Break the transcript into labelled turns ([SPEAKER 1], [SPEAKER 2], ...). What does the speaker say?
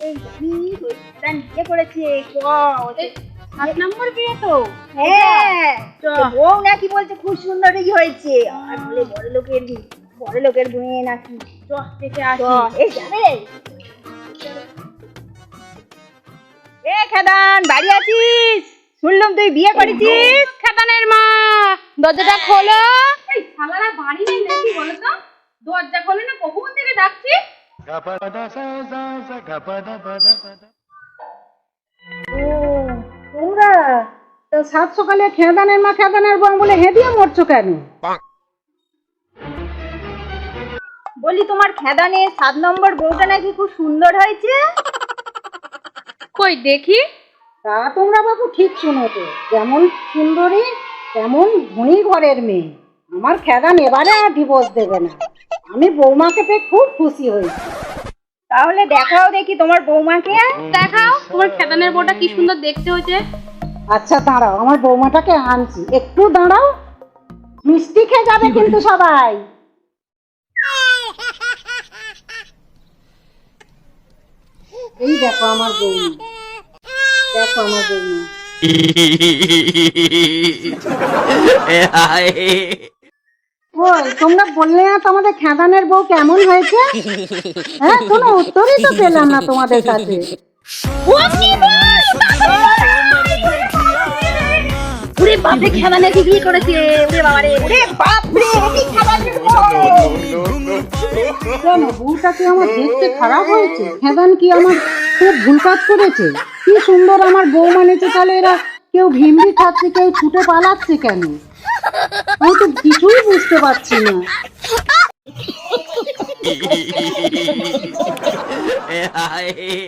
[SPEAKER 1] এই জানি রোহিতদা বিয়ে করেছে
[SPEAKER 2] সাত নম্বর বিয়ে তো
[SPEAKER 1] হ্যাঁ
[SPEAKER 2] চ।
[SPEAKER 1] নাকি বলছে খুব সুন্দরই হয়েছে। আর বলে বড় লোকের বড় লোকের মেয়ে নাকি।
[SPEAKER 2] চ দেখে আসি।
[SPEAKER 1] এই যাবে। এ খেদান বাড়ি আছিস? শুনলাম তুই বিয়ে করেছিস।
[SPEAKER 2] খাদানের মা দরজাটা খোলো। এই শালারা বাড়ি নেই নাকি বলো দরজা খোলে না কখন থেকে ডাকছি।
[SPEAKER 3] ও তোমরা তা সাত সকালে খেদানের মা খেদানের বউ বলে হেঁদিয়ে মরছো কেন?
[SPEAKER 1] বলি তোমার খেদানে সাত নম্বর বউটা নাকি খুব সুন্দর হয়েছে?
[SPEAKER 2] কই দেখি।
[SPEAKER 3] তা তোমরা বাবু ঠিক শুনেছো যেমন সুন্দরী তেমন ধনী ঘরের মেয়ে। আমার খেদান এবারে আর ডিভোর্স দেবে না। আমি বৌমাকে পেয়ে খুব খুশি হয়েছি।
[SPEAKER 1] তাহলে দেখাও দেখি তোমার বৌমাকে।
[SPEAKER 2] দেখাও তোমার খেতানের বউটা কি সুন্দর দেখতে হয়েছে।
[SPEAKER 3] আচ্ছা দাঁড়াও আমার বৌমাটাকে আনছি। একটু দাঁড়াও। মিষ্টি খেয়ে যাবে কিন্তু সবাই। এই দেখো আমার বৌমা। দেখো আমার বৌমা। ওই তোমরা বললে না তোমাদের খেদানের বউ কেমন হয়েছে? হ্যাঁ কোনো উত্তরই তো পেলাম না তোমাদের কাছে।
[SPEAKER 1] ওরে বাপরে খেদানে কি বিয়ে করেছে। ওরে বাবারে ওরে বাপরে কি খেদানের
[SPEAKER 3] কেন বউটা কি আমার দেখতে খারাপ হয়েছে? খেদান কি আমার খুব ভুল কাজ করেছে? কি সুন্দর আমার বউ মানেছে তাহলে এরা কেউ ভিমড়ি খাচ্ছে কেউ ছুটে পালাচ্ছে কেন? আমি তো কিছুই বুঝতে পারছি না।